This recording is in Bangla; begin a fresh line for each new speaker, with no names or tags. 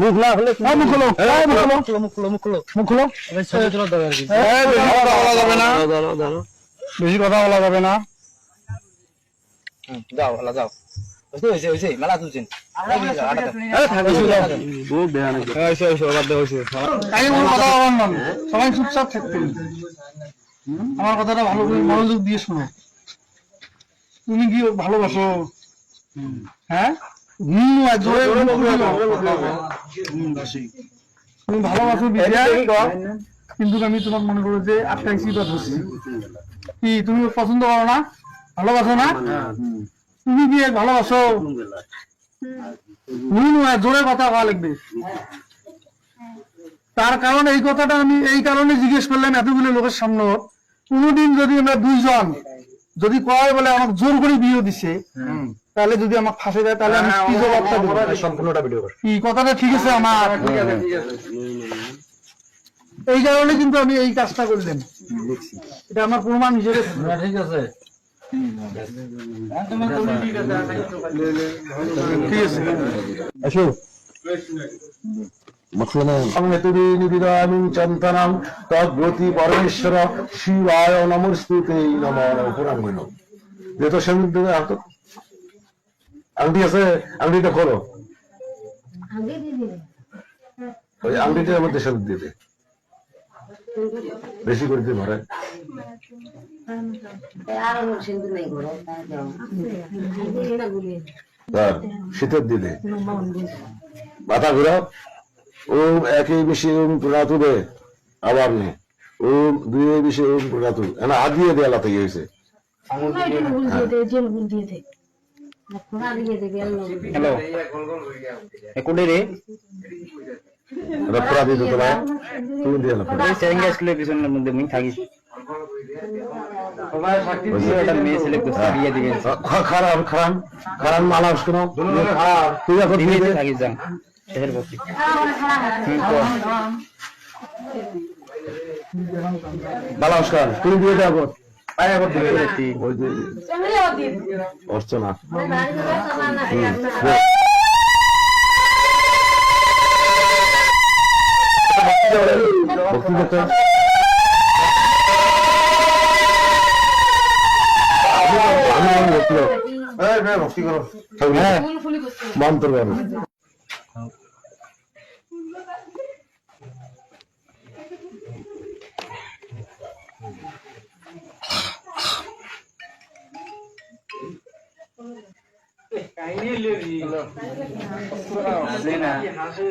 মুখ না হলে মুখ খোলো মুখ খোলো।
মুখ খোলো মুখ খোলো।
মুখ খোলো।
ছবি তোলা দরকার কি?
এই বেশি কথা বলা যাবে না।
দাঁড়াও দাঁড়াও
বেশি কথা বলা যাবে না।
যাও হলা যাও।
আমার কথাটা ভালো করে মনোযোগ দিয়ে শোনো। তুমি কি ভালোবাসো? হ্যাঁ? হুম আর জোরে হুম তুমি ভালোবাসো কিন্তু আমি তোমার মনে করো যে আটকাইছি বা ধরছি। কি তুমি পছন্দ করো না? ভালোবাসো না? তুমি কি ভালোবাসো? হুম। জোরে কথা বলা লাগবে। তার কারণ এই কথাটা আমি এই কারণে জিজ্ঞেস করলাম এতগুলো লোকের সামনে। কোনোদিন যদি আমরা দুইজন যদি কয় বলে আমাকে জোর করে বিয়ে দিছে তাহলে যদি আমাকে ফাঁসে দেয় তাহলে আমি কি জবাবটা দেবো?
সম্পূর্ণটা ভিডিও কর।
কি কথাটা ঠিক আছে আমার। ঠিক আছে ঠিক আছে। এই কারণে কিন্তু আমি এই কাজটা করলাম। এটা আমার প্রমাণ হিসেবে।
ঠিক আছে।
ঠিক আছে
নিবিদামি চন্তনম তদ্ব্রতি পরমেশ্বর শিবায় নমস্তুতে নম পুরাঙ্গন যেহেতু সেদিন আংটি আছে আংটিটা খোলো। ওই আংটিটা আমার সেদিন দিয়ে দে বেশি করে দিয়ে ভরে শীতের দিনে। মাথা ঘুরাও। ওম একই বেশি ওম প্রণাতুবে। আবার নেই ওম দুই বেশি ওম প্রণাতু না হাত দিয়ে দেয়া লাতে গিয়েছে
হ্যালো এ কোডে রে?
রফরা দিয়ে দিতে পারে তুমি দিয়ে লাতে
এই স্কুলের পিছনের মধ্যে মুই থাকি।
খারাপ খারাপ। খারাপ মালা আসতো তুই এখন দিয়ে দে
থাকি যান। বকি
মালা আসকার তুই দিয়ে দে এখন
আয় আবার দিবে
ওই যে অর্চনা। আমি হ্যাঁ। হ্যাঁ মন্ত্র হাসে